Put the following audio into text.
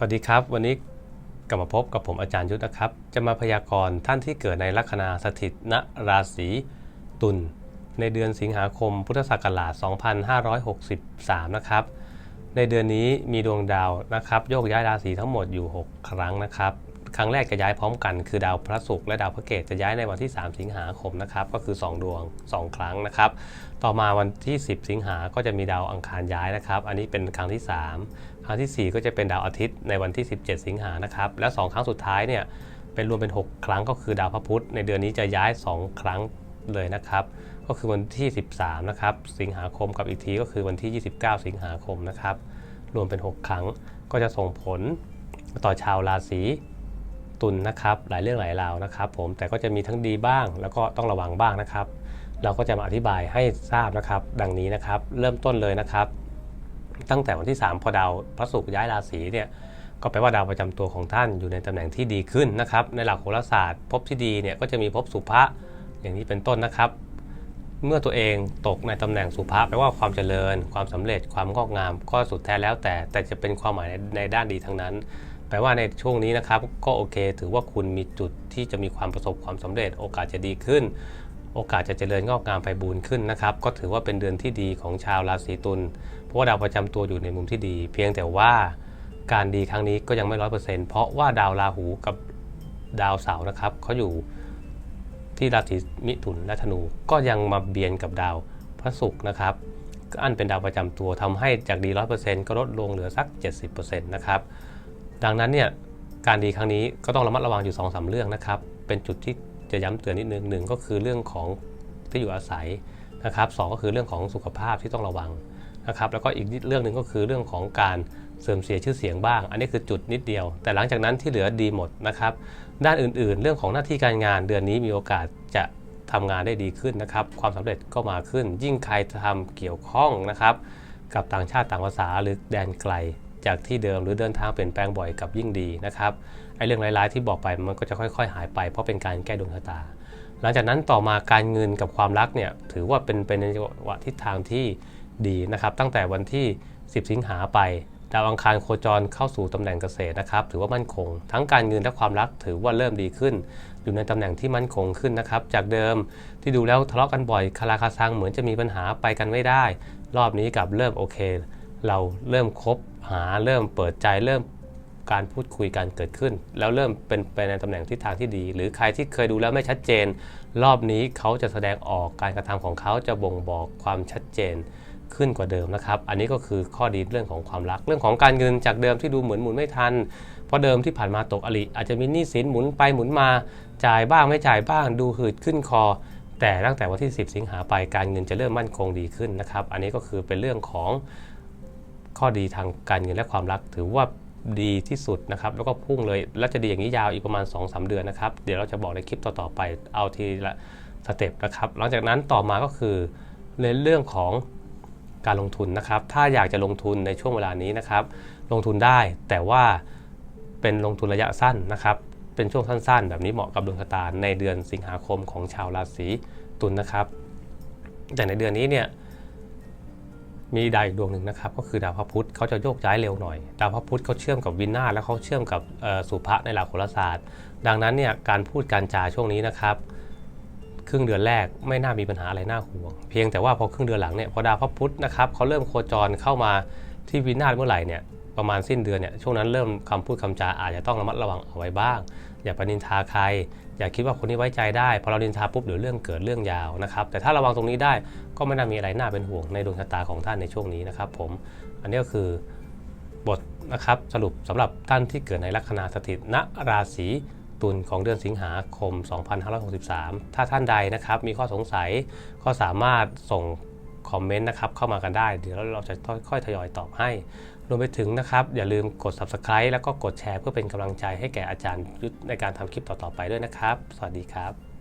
สวัสดีครับ วันนี้กลับมาพบกับผมอาจารย์ยุทธนะครับ จะมาพยากรณ์ท่านที่เกิดในลัคนาสถิตณราศีตุลในเดือนสิงหาคมพุทธศักราช 2563 นะครับ ในเดือนนี้มีดวงดาวนะครับโยกย้ายราศีทั้งหมดอยู่ 6 ครั้งนะครับ ครั้งแรกจะย้ายพร้อมกัน คือดาวพระศุกร์และดาวพระเกตจะย้ายในวันที่ 3 สิงหาคมนะครับก็คือ 2 ดวง 2 ครั้งนะครับ ต่อมาวันที่ 10 สิงหาก็จะมีดาวอังคารย้ายนะครับ อันนี้เป็นครั้งที่ 3 ครั้งทีสี่4 ก็จะเป็นดาวอาทิตย์ในวันที่ 17 สิงหานะครับ และ2ครั้งสุดท้ายเนี่ยเป็นรวมเป็น 6 ครั้งก็คือดาวพระพุธในเดือนนี้จะย้าย 2 ครั้งเลยนะครับ ก็คือวันที่ 13 นะครับ สิงหาคมกับอีกทีก็คือวันที่ 29 สิงหาคมนะครับ รวมเป็น 6 ครั้งก็จะส่งผลต่อชาวราศี ตุนนะครับหลายเรื่องหลายราวนะครับผมแต่ก็จะมีทั้งดีบ้าง แล้วก็ต้องระวังบ้างนะครับ เราก็จะมาอธิบายให้ทราบนะครับ ดังนี้นะครับ เริ่มต้นเลยนะครับ ตั้งแต่วันที่ 3 พอดาวพระศุกร์ย้ายราศีเนี่ยก็แปลว่าดาวประจำตัวของท่านอยู่ในตำแหน่งที่ดีขึ้นนะครับ ในหลักโหราศาสตร์ภพที่ดีเนี่ยก็จะมีภพสุภะอย่างนี้เป็นต้นนะครับ เมื่อตัวเองตกในตำแหน่งสุภาพแปลว่าความเจริญ ความสำเร็จ ความงอกงาม ก็สุดแท้แล้วแต่ แต่จะเป็นความหมายในในด้านดีทั้งนั้น แปลว่าในช่วงนี้นะครับก็โอเค ถือว่าคุณมีจุดที่จะมีความประสบความสำเร็จ โอกาสจะดีขึ้น โอกาสจะเจริญงอกงามไปบูรขึ้นนะครับ ก็ถือว่าเป็นเดือนที่ดีของชาวราศีตุลเพราะว่าดาวประจำตัวอยู่ในมุมที่ดี เพียงแต่ว่าการดีครั้งนี้ก็ยังไม่ร้อยเปอร์เซ็นต์เพราะว่าดาวราหูกับดาวเสาร์นะครับเขาอยู่ที่ราศีมิถุนและธนูก็ยังมาเบียนกับดาวพระศุกร์นะครับก็อันเป็นดาวประจำตัวทำให้จากดี100%ก็ลดลงเหลือสัก 70%นะครับ ดังนั้นเนี่ยการดีครั้งนี้ก็ต้องระมัดระวังอยู่2อสเรื่องนะครับ เป็นจุดที่จะย้ำเตือนนิดนึงหนึ่งก็คือเรื่องของที่อยู่อาศัยนะครับสก็คือเรื่องของสุขภาพที่ต้องระวังนะครับแล้วก็อีกเรื่องหนึ่งก็คือเรื่องของการเสื่อมเสียชื่อเสียงบ้าง อันนี้คือจุดนิดเดียว แต่หลังจากนั้นที่เหลือดีหมดนะครับ ด้านอื่นๆ เรื่องของหน้าที่การงานเดือนนี้มีโอกาสจะทำงานได้ดีขึ้นนะครับ ความสำเร็จก็มาขึ้น ยิ่งใครทำเกี่ยวข้องนะครับ กับต่างชาติต่างภาษาหรือแดนไกล จากที่เดิมหรือเดินทางเปลี่ยนแปลงบ่อยกับยิ่งดีนะครับไอ้เรื่องร้ายๆที่บอกไปมันก็จะค่อย ๆ หายไป เพราะเป็นการแก้ดวงชะตา หลังจากนั้นต่อมาการเงินกับความรักเนี่ยถือว่าเป็นเป็นในจังหวะทิศทางที่ดีนะครับ ตั้งแต่วันที่ 10 สิงหาไปดาวอังคารโคจรเข้าสู่ตำแหน่งเกษตรนะครับ ถือว่ามั่นคง ทั้งการเงินและความรักถือว่าเริ่มดีขึ้น อยู่ในตำแหน่งที่มั่นคงขึ้นนะครับ จากเดิมที่ดูแล้วทะเลาะกันบ่อยคาราคาซังเหมือนจะมีปัญหาไปกันไม่ได้ รอบนี้กลับเริ่มโอเค เราเริ่มคบหาเริ่มเปิดใจเริ่มการพูดคุยกันเกิดขึ้น แล้วเริ่มเป็นไปในตำแหน่งทิศทางที่ดี หรือใครที่เคยดูแล้วไม่ชัดเจน รอบนี้เขาจะแสดงออกการกระทำของเขาจะบ่งบอกความชัดเจนขึ้นกว่าเดิมนะครับ อันนี้ก็คือข้อดีเรื่องของความรัก เรื่องของการเงินจากเดิมที่ดูเหมือนหมุนไม่ทัน เพราะเดิมที่ผ่านมาตกอลิอาจจะมีหนี้สินหมุนไปหมุนมา จ่ายบ้างไม่จ่ายบ้าง ดูหืดขึ้นคอ แต่ตั้งแต่วันที่ 10 สิงหาไปการเงินจะเริ่มมั่นคงดีขึ้นนะครับ อันนี้ก็คือเป็นเรื่องของ ข้อดีทางการเงินและความรัก ถือว่าดีที่สุดนะครับ แล้วก็พุ่งเลย แล้วจะดีอย่างนี้ยาวอีกประมาณ 2-3 เดือนนะครับ เดี๋ยวเราจะบอกในคลิปต่อๆไป เอาทีละสเต็ปนะครับ หลังจากนั้นต่อมาก็คือในเรื่องของการลงทุนนะครับ ถ้าอยากจะลงทุนในช่วงเวลานี้นะครับ ลงทุนได้แต่ว่าเป็นลงทุนระยะสั้นนะครับ เป็นช่วงสั้นๆ แบบนี้เหมาะกับดวงชะตาในเดือนสิงหาคมของชาวราศีตุลนนะครับ แต่ในเดือนนี้เนี่ย มีดาวอีกดวงหนึ่งนะครับก็คือดาวพระพุธเขาจะโยกย้ายเร็วหน่อย ดาวพระพุธเขาเชื่อมกับวินาศแล้วเขาเชื่อมกับสุภะในหลักโหราศาสตร์ ดังนั้นเนี่ยการพูดการจาช่วงนี้นะครับ ครึ่งเดือนแรกไม่น่ามีปัญหาอะไรน่าห่วง เพียงแต่ว่าพอครึ่งเดือนหลังเนี่ยพอดาวพระพุธนะครับเขาเริ่มโคจรเข้ามาที่วินาศเมื่อไหร่เนี่ยประมาณสิ้นเดือนเนี่ยช่วงนั้นเริ่มคำพูดคำจาอาจจะต้องระมัดระวังเอาไว้บ้าง อย่าปนินทาใคร อย่าคิดว่าคนนี้ไว้ใจได้พอเรานินทาปุ๊บเดี๋ยวเรื่องเกิดเรื่องยาวนะครับแต่ถ้าระวังตรงนี้ได้ก็ไม่น่ามีอะไรน่าเป็นห่วงในดวงชะตาของท่านในช่วงนี้นะครับผมอันนี้ก็คือบทนะครับสรุปสำหรับท่านที่เกิดในลัคนาสถิตณราศีตุลของเดือนสิงหาคม 2563 ถ้าท่านใดนะครับมีข้อสงสัยก็สามารถส่งคอมเมนต์นะครับเข้ามากันได้ เดี๋ยวเราจะค่อยๆทยอยตอบให้ รวมไปถึงนะครับ อย่าลืมกด subscribe แล้วก็กดแชร์เพื่อเป็นกำลังใจให้แก่อาจารย์ยุทธในการทำคลิปต่อๆไปด้วยนะครับ สวัสดีครับ